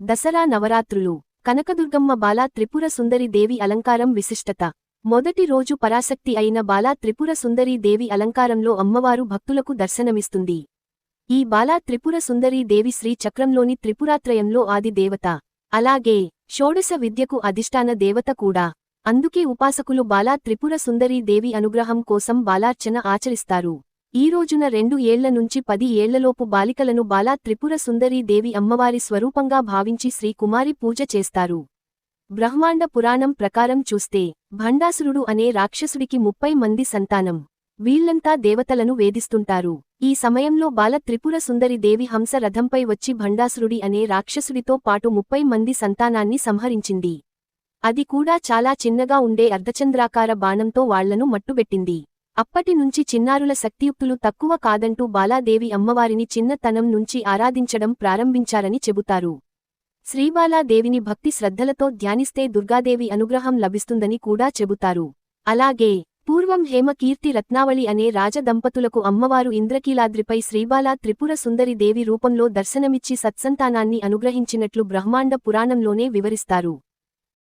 దసరా నవరాత్రులు. కనకదుర్గమ్మ బాలా త్రిపుర సుందరి దేవి అలంకారం విశిష్టత. మొదటి రోజు పరాశక్తి అయిన బాలా త్రిపుర సుందరీ దేవి అలంకారంలో అమ్మవారు భక్తులకు దర్శనమిస్తుంది. ఈ బాలా త్రిపుర సుందరీ దేవి శ్రీ చక్రంలోని త్రిపురాత్రయంలో ఆది దేవత. అలాగే షోడశ విద్యకు అధిష్టాన దేవత కూడా. అందుకే ఉపాసకులు బాలా త్రిపుర సుందరీ దేవి అనుగ్రహం కోసం బాలార్చన ఆచరిస్తారు. ఈ రోజున రెండు ఏళ్ళ నుంచి పది ఏళ్ళలోపు బాలికలను బాలా త్రిపుర సుందరీ దేవి అమ్మవారి స్వరూపంగా భావించి శ్రీకుమారి పూజ చేస్తారు. బ్రహ్మాండ పురాణం ప్రకారం చూస్తే భండాసురుడు అనే రాక్షసుడికి ముప్పై మంది సంతానం. వీళ్ళంతా దేవతలను వేధిస్తుంటారు. ఈ సమయంలో బాల త్రిపుర సుందరి దేవి హంస రథంపై వచ్చి భండాసురుడి అనే రాక్షసుడితో పాటు ముప్పై మంది సంతానాన్ని సంహరించింది. అది కూడా చాలా చిన్నగా ఉండే అర్ధచంద్రాకార బాణంతో వాళ్ళను మట్టుబెట్టింది. అప్పటి నుంచి చిన్నారుల శక్తియుక్తులు తక్కువ కాదంటూ బాలాదేవి అమ్మవారిని చిన్నతనం నుంచి ఆరాధించడం ప్రారంభించారని చెబుతారు. శ్రీబాలాదేవిని భక్తి శ్రద్ధలతో ధ్యానిస్తే దుర్గాదేవి అనుగ్రహం లభిస్తుందని కూడా చెబుతారు. అలాగే పూర్వం హేమకీర్తి రత్నావళి అనే రాజదంపతులకు అమ్మవారు ఇంద్రకీలాద్రిపై శ్రీబాలా త్రిపుర సుందరి దేవి రూపంలో దర్శనమిచ్చి సత్సంతానాన్ని అనుగ్రహించినట్లు బ్రహ్మాండ పురాణంలోనే వివరిస్తారు.